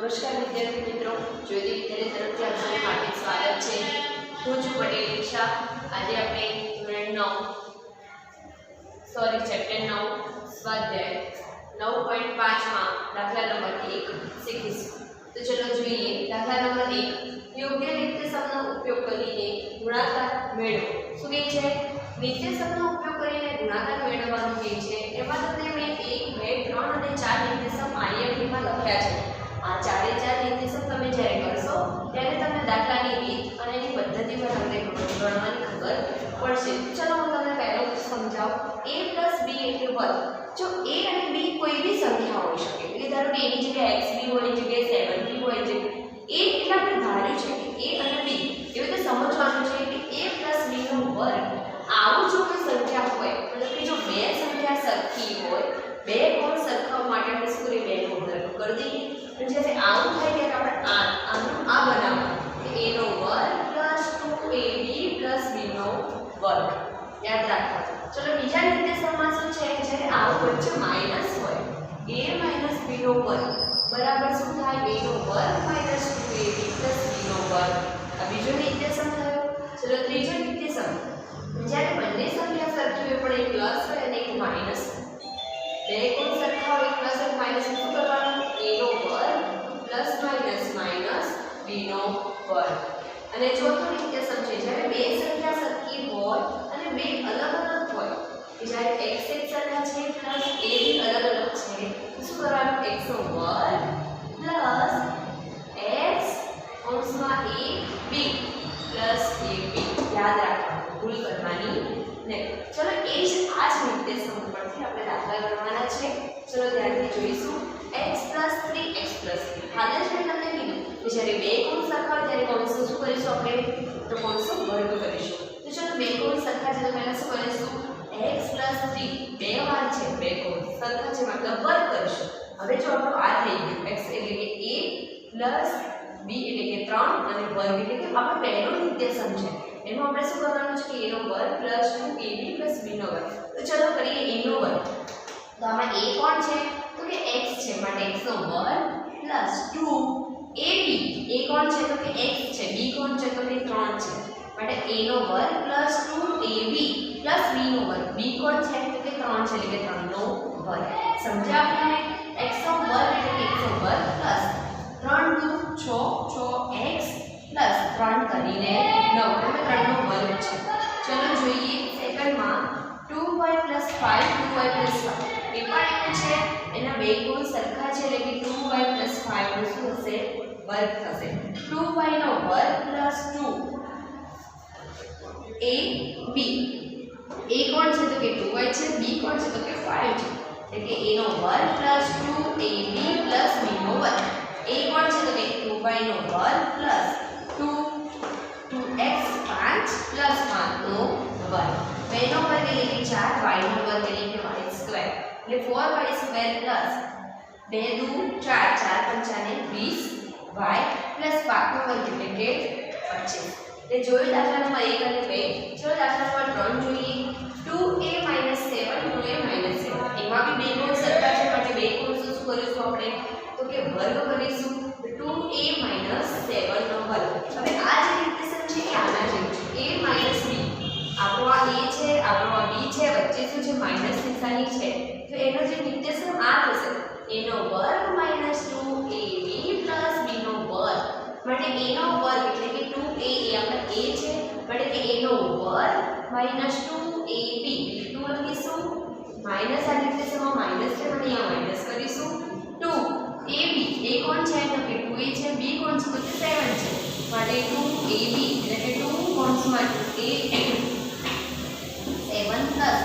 નમસ્કાર વિદ્યાર્થી મિત્રો. જ્યોતિ વિદ્યાલય તરફથી આપનું હાર્દિક સ્વાગત છે. હું છું પટેલ દીક્ષા આજે આપણે ધોરણ નવ સોરી ચેપ્ટર નવ, સ્વાધ્યાય નવ પોઈન્ટ પાંચમાં દાખલા નંબર એક શીખીશું. તો ચલો જોઈએ, દાખલા નંબર એક. યોગ્ય શબ્દનો ઉપયોગ કરીને ગુણાકાર મેળવો. શું કહે છે? નિત્યસમનો ઉપયોગ કરીને ગુણાકાર મેળવવાનું કહે છે. એમાં તમને મેં એક, બે, ત્રણ અને ચાર નિત્યસમ આઈએમપીમાં લખ્યા છે. આ ચારે ચાર નિર્દેશક તમે જ્યારે કરશો, ત્યારે તમને દાખલાની રીત અને એની પદ્ધતિ પર તમને ગણવાની ખબર પડશે. ચલો હું તમને પહેલો સમજાવું. એ પ્લસ બી એટલે વર્ગ જો એ અને બી કોઈ બી સંખ્યા હોઈ શકે, એટલે ધારો કે એની જગ્યાએ એક્સ બી હોય જગ્યાએ સેવન બી હોય છે એ એટલે આપણે ધાર્યું છે કે એ અને બી એવી રીતે સમજવાનું છે કે એ પ્લસ બીનો વર્ગ આવું જો કોઈ સંખ્યા હોય, મતલબ કે જો બે સંખ્યા સરખી હોય માટે આપણે શું કરીએ બેનો વર્ગ કરી દઈએ. અને જ્યારે આવું થાય ત્યારે આપણે આ, આનું આ બનાવવાનું. એ નો વર્ગ plus two A B plus B નો વર્ગ. યાદ રાખવાનું. ચલો બીજા નિર્દેશકમાં શું છે? જ્યારે આવું વચ્ચે માઇનસ હોય એ માઇનસ બી નો વર્ગ, બરાબર શું થાય? બે નો વર્ગ બે કોણ સરખા હોય પ્લસ અને માઇનસ શું કરવાનું? A નો વર્ગ પ્લસ માઇનસ માઇનસ b નો વર્ગ. અને ચોથો નિત્યસમ સમજીએ જ્યારે બે સંખ્યા સરખી હોય અને બે અલગ અલગ હોય જ્યારે x એક સરખા છે પ્લસ a બી અલગ અલગ છે તો શું કરવાનું x નો વર્ગ પ્લસ x કૌંસમાં a b plus a b યાદ રાખવાનું ભૂલ કરવાની નહીં ચલો એ જ આ જ નિર્દેશક ઉપરથી આપણે દાખલા ગણવાના છે. ચલો ધ્યાનથી જોઈશું. X 3 x 3 હાલ જ મેં તમને કીધું કે જ્યારે બે કોણ સરખા ત્યારે કૌંસો શું કરીશું આપણે? તો કૌંસો વર્ગ કરીશું? તો ચલો બે કોણ સરખા છે તો પહેલા શું કરીશું? X 3 બે વાર છે, બે કોણ સરખા છે, મતલબ વર્ગ કરીશું. હવે જો આપણું આ થઈ ગયું. X એટલે કે a b એટલે કે 3 અને વર્ગ એટલે કે આપણે પહેલો નિત્ય છે. એનું આપણે શું કરવાનું છે? કે a નો વર્ગ પ્લસ 2ab પ્લસ b નો વર્ગ. તો ચલો કરીએ a નો વર્ગ. તો આમાં a કોણ છે? તો કે x છે, માટે x નો વર્ગ પ્લસ 2ab a કોણ છે? તો કે x છે. b કોણ છે? તો કે 3 છે. માટે a નો વર્ગ પ્લસ 2ab પ્લસ b નો વર્ગ. b કોણ છે? તો કે 3 છે, એટલે કે 3 નો વર્ગ. સમજ્યા આપણે x નો વર્ગ એટલે કે x નો વર્ગ પ્લસ 3 2 6 6x પ્લસ 3 કરીને 9 એટલે 3 નો વર્ગ છે. ચલો જોઈએ સેકન્ડમાં 2y 5 2y 5 એ પણ એવું છે. એના બે ગુણ સરખા છે, એટલે કે 2y 5 નું શું હશે વર્ગ થશે. 2y નો વર્ગ 2 a b. a કોણ છે? તો કે 2y છે. b કોણ છે? તો કે 5 છે. એટલે કે a નો વર્ગ 2ab b નો વર્ગ. a કોણ છે? તો કે 2y નો વર્ગ 2 2x 5 5 નો પ્લસ એનો વર્ગ. એટલે કે 4 y નો વર્ગ એટલે કે y સ્ક્વેર એટલે 4y સ્ક્વેર પ્લસ 2 દુ 4 4 પંચાને 20 y પ્લસ 5 નો વર્ગ એટલે કે 25 એટલે જોયું દાખલા નંબર 1 અને 2 ચલો દાખલા નંબર 3 જોઈએ. 2a 7 2a 7 એમાં બી બે ગુણ સરખા છે માટે બે ગુણ શું કરીશું આપણે? તો કે વર્ગ કરીશું. 2a 7 નો વર્ગ. હવે આ જે નિર્દેશક છે એ આના જેવું છે. a b. આપણો આ a છે, આપણો આ b છે, વચ્ચે શું છે? માઇનસ નિશાની છે. તો એનો જે નિર્દેશક આ થશે a નો વર્ગ 2ab b નો વર્ગ. માટે a નો વર્ગ એટલે કે 2a એ આપણે a છે, માટે કે a નો વર્ગ 2ab એટલે 2 લખીશું, માઇનસ આ નિર્દેશકમાં માઇનસ છે પણ અહીંયા માઇનસ કરીશું. 2 ab a કોણ છે? તો કે 2a છે, b કોણ છે? તો કે 7 છે. માટે 2ab એટલે કે 2 કોન્સમાં a 7 પ્લસ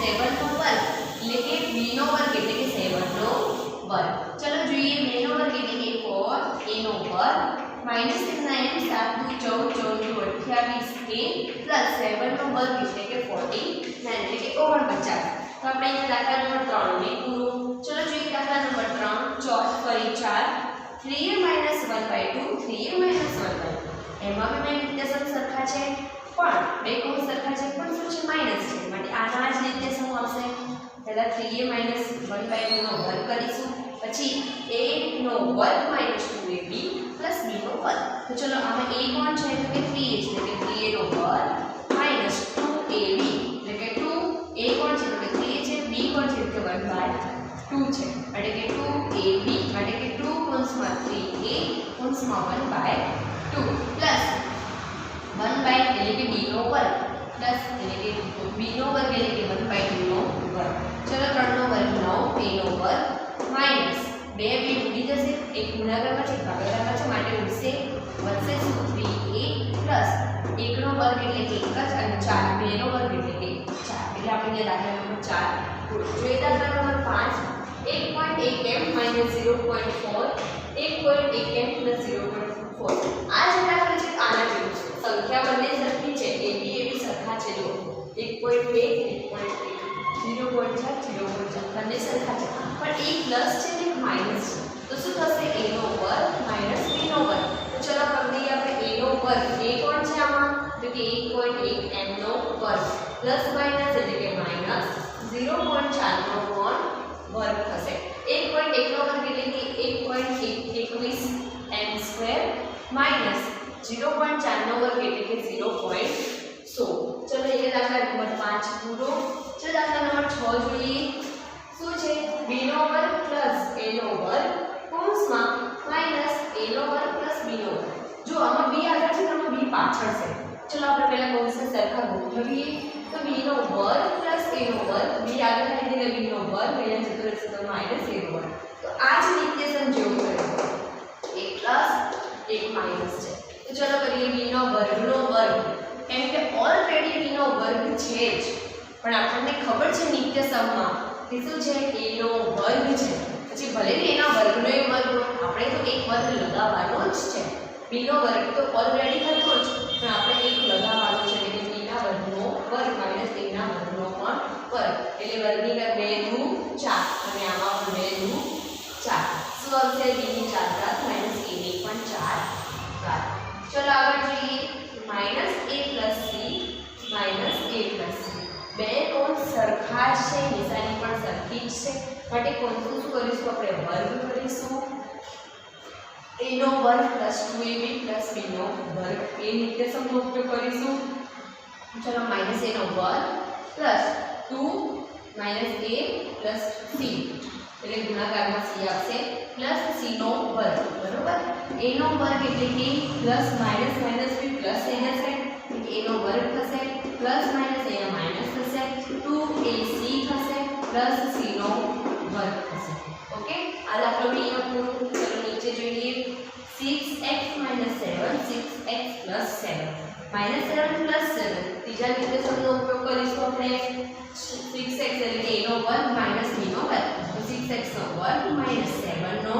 7 નો વર્ગ એટલે કે b નો વર્ગ એટલે કે 7 નો વર્ગ ચલો જોઈએ b નો વર્ગ એટલે કે 4 a નો વર્ગ માઇનસ 9 7 દુ 14 14 દુ 28 a પ્લસ 7 નો વર્ગ એટલે કે 49 એટલે કે 49 તો આપણે અહીંયા દાખલા નંબર 3 ને પૂરું ચલો જોઈએ દાખલા નંબર 3 ચોથ ફરી 4 3a 1 by 2 3a 1 by 2 એમાં બી બે નિર્દેશક સરખા છે પણ બે કોણ સરખા છે પણ શું છે માઇનસ છે માટે આના જ નિર્દેશકો આવશે પહેલા 3a 1 by 2 નો વર્ગ કરીશું. પછી a નો વર્ગ 2 ટુ એ બી પ્લસ બીનો વર્ગ. તો ચલો આમાં એ કોણ છે? તો કે થ્રી એ છે. એટલે કે થ્રી એનો વર્ગ માઇનસ ટુ એ બી એટલે કે ટુ એ કોણ છે? તો કે થ્રી એ છે. બી કોણ છે? તો કે વન બાય ટુ છે. એટલે કે ટુ એ બી એટલે કે ટુ કૌંસમાં થ્રી એ કૌંસમાં one by two plus one by એટલે કે બીનો વર્ગ. પ્લસ એટલે કે બીનો વર્ગ એટલે કે વન બાય ટુનો વર્ગ ચલો ત્રણનો વર્ગ નવ બેનો વર્ગ માઇનસ બે બે ઉડી જશે એક ગુણાકારમાં છે એક ભાગાકારમાં છે માટે ઉડશે વધશે શું થ્રી એ પ્લસ એકનો વર્ગ એટલે કે એક જ અને ચાર બેનો વર્ગ એટલે કે ચાર એટલે આપણે અહીંયા દાખલા નંબર ચાર પૂરો. જોઈએ દાખલા નંબર પાંચ એક પોઈન્ટ એક M minus zero point four એક પોઈન્ટ એક M plus zero point four આ જે દાખલો છે આના જેવું છે સંખ્યા બંને સરખી છે એ બી ઝીરો પોઈન્ટ ચાર ઝીરો પોઈન્ટ ચાર બંને સરખા છે પણ એક પ્લસ છે ને એક માઇનસ છે તો શું થશે એનો વર્ગ। માઇનસ બીનો વર્ગ તો ચલો કરી દઈએ આપણે એનો વર્ગ એ કોણ છે આમાં? તો કે એક પોઈન્ટ એક એમનો વર્ગ. પ્લસ માઇનસ એટલે કે માઇનસ ઝીરો પોઈન્ટ ચારનો કોણ વર્ગ થશે. એક પોઈન્ટ એકનો વર્ગ એટલે કે એક પોઈન્ટ એક એકવીસ M square minus zero point ચારનો વર્ગ એટલે કે ઝીરો પોઈન્ટ સો. ચલો એ દાખલા નંબર પાંચ પૂરો. ચલો દાખલા નંબર છ જોઈએ શું છે? બીનો વર્ગ પ્લસ એનો વર્ગ કૌંસમાં માઇનસ એનો વર્ગ બીનો વર્ગ. જો આમાં બી આગળ છે, તો b પાછળ છે. ચલો આપણે પહેલા કૌંસને સરખા ગોઠવીએ તો બીનો વર્ગ પ્લસ એનો વર્ગ. બી આગળ આવી એટલે બીનો વર્ગ અહીંયા ચતુર્થ તો માઇનસ એનો વર્ગ. તો આ જ નિત્યસમ જેવું છે. એક પ્લસ એક માઇનસ છે. તો ચલો કરીએ બીનો વર્ગનો વર્ગ. કેમ કે ઓલરેડી બીનો વર્ગ છે જ. પણ આપણને ખબર છે નિત્ય સમમાં કે શું છે? એનો વર્ગ છે. પછી ભલે ને એના વર્ગનો એ વર્ગ આપણે તો એક વર્ગ લગાવવાનો જ છે. બીનો વર્ગ તો ઓલરેડી હતો જ, પણ આપણે એક લગાવવાનો છે, એટલે બીના વર્ગનો વર્ગ માઇનસ એના વર્ગનો પણ વર્ગ. એટલે વર્ગની કર બે દુ ચાર, અને આમાં બે દુ ચાર. શું આવશે? બીની ચાર ઘાત માઇનસ એની પણ ચાર ઘાત. ચલો આગળ જોઈએ minus A plus C minus A plus C બે કોણ જ છે, નિશાની પણ સરખી જ છે. માટે કોણનું શું કરીશું, આપણે વર્ગ કરીશું. એનો વર્ગ plus two A B plus બીનો વર્ગ એ નિત્યસમનો ઉપયોગ કરીશું. ચલો માઇનસ એનો વર્ગ plus two minus A plus C એટલે ગુણાકારમાં સી આવશે. પ્લસ સીનો વર્ગ બરોબર? એનો વર્ગ એટલે કે plus minus minus B plus થઈ જશે એટલે એનો વર્ગ થશે પ્લસ માઇનસ અહીંયા માઇનસ થશે ટુ એ સી થશે પ્લસ સીનો વર્ગ થશે ઓકે આ દાખલો બી અહીંયા પૂરું ચલો નીચે જોઈએ six X minus seven six X plus seven minus seven plus seven ત્રીજા નિર્દેશકનો ઉપયોગ કરીશું આપણે સિક્સ એક્સ એટલે કે એનો વર્ગ માઇનસ બીનો વર્ગ તો સિક્સ એક્સનો વર્ગ માઇનસ સેવનનો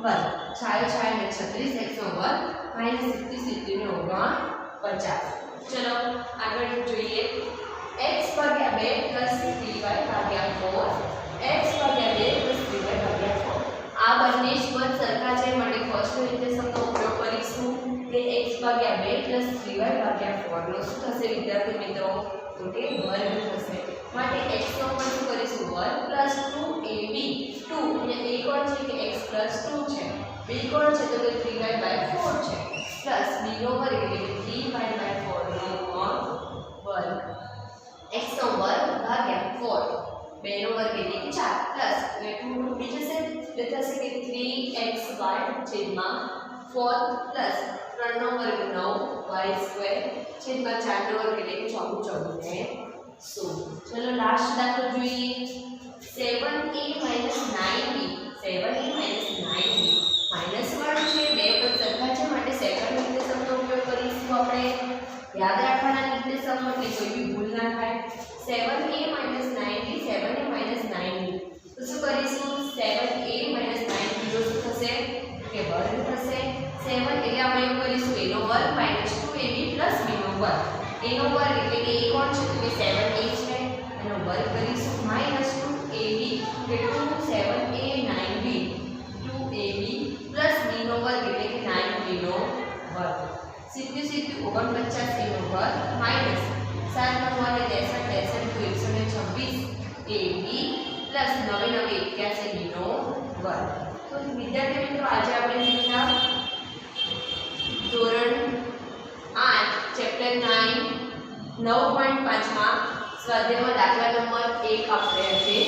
વર્ગ છાયો છાયો ને છત્રીસ એક્સનો વર્ગ માઇનસ સિત્તીસ સિત્તીનો ઓગણ પચાસ ચલો આગળ જોઈએ એક્સ ભાગ્યા બે પ્લસ થ્રી વાય ભાગ્યા ફોર એક્સ ભાગ્યા બે પ્લસ થ્રી વાય ભાગ્યા 4 આ બંને જ પદ સરખા છે. માટે ફર્સ્ટ નિર્દેશકનો ઉપયોગ કરીશું કે એક્સ ભાગ્યા બે પ્લસ થ્રી વાય ભાગ્યા ફોરનો શું થશે વિદ્યાર્થી મિત્રો? તો કે વર્ગ થશે. માટે x નો પણ શું કરીશું? વર્ગ plus two A B two અહીંયા a કોણ છે કે x પ્લસ ટુ છે? B કોણ છે? તો કે થ્રી વાય બાય ફોર છે. પ્લસ b નો વર્ગ એટલે કે થ્રી વાય બાય ફોર નો પણ વર્ગ x નો વર્ગ ભાગ્યા ફોર બે નો વર્ગ એટલે કે ચાર પ્લસ એટલે ટુ ઉડી જશે એટલે થશે કે થ્રી એક્સ વાય છેદમાં ફોર પ્લસ ત્રણનો વર્ગ નવ વાય સ્ક્વેર છેદમાં ચારનો વર્ગ એટલે કે ચોગું ચોગું ને સોળ ચલો લાસ્ટ દાખલો જોઈએ seven A minus nine B seven A minus nine B minus વાળું છે બે પદ સરખા છે માટે સેકન્ડ નિર્દેશકનો ઉપયોગ કરીશું આપણે યાદ રાખવાના નિર્દેશકો એટલે કોઈ બી ભૂલ ના થાય seven A minus nine B seven A minus nine B તો શું કરીશું સેવન એ માઇનસ નાઇન બીનો શું થશે કે વર્ગ થશે સેવન એટલે આપણે એવું કરીશું એનો વર્ગ minus two A B plus બીનો વર્ગ એનો વર્ગ એટલે કે એ કોણ છે? તો કે સેવન એ છે. એનો વર્ગ કરીશું. માઇનસ ટુ એ બી કે two seven A nine B two A B plus બીનો વર્ગ એટલે કે નાઇન બીનો વર્ગ. સીધું સીધું ઓગણપચાસ એનો વર્ગ માઇનસ સાત નવ્વાને ત્રેસઠ ત્રેસઠ ટુ એકસો ને છવ્વીસ એ બી પ્લસ નવે નવે એક્યાસી બીનો વર્ગ. તો વિદ્યાર્થી મિત્રો, આજે આપણે શીખ્યા ધોરણ આઠ ચેપ્ટર નાઇન નવ પોઈન્ટ પાંચમાં સ્વાધ્યાયમાં દાખલા નંબર એક આપણે છે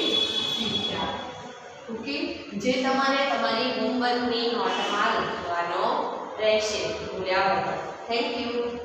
ઓકે જે તમારે તમારી હોમવર્કની નોટમાં લખવાનો રહેશે. ભૂલ્યા વગર. Thank you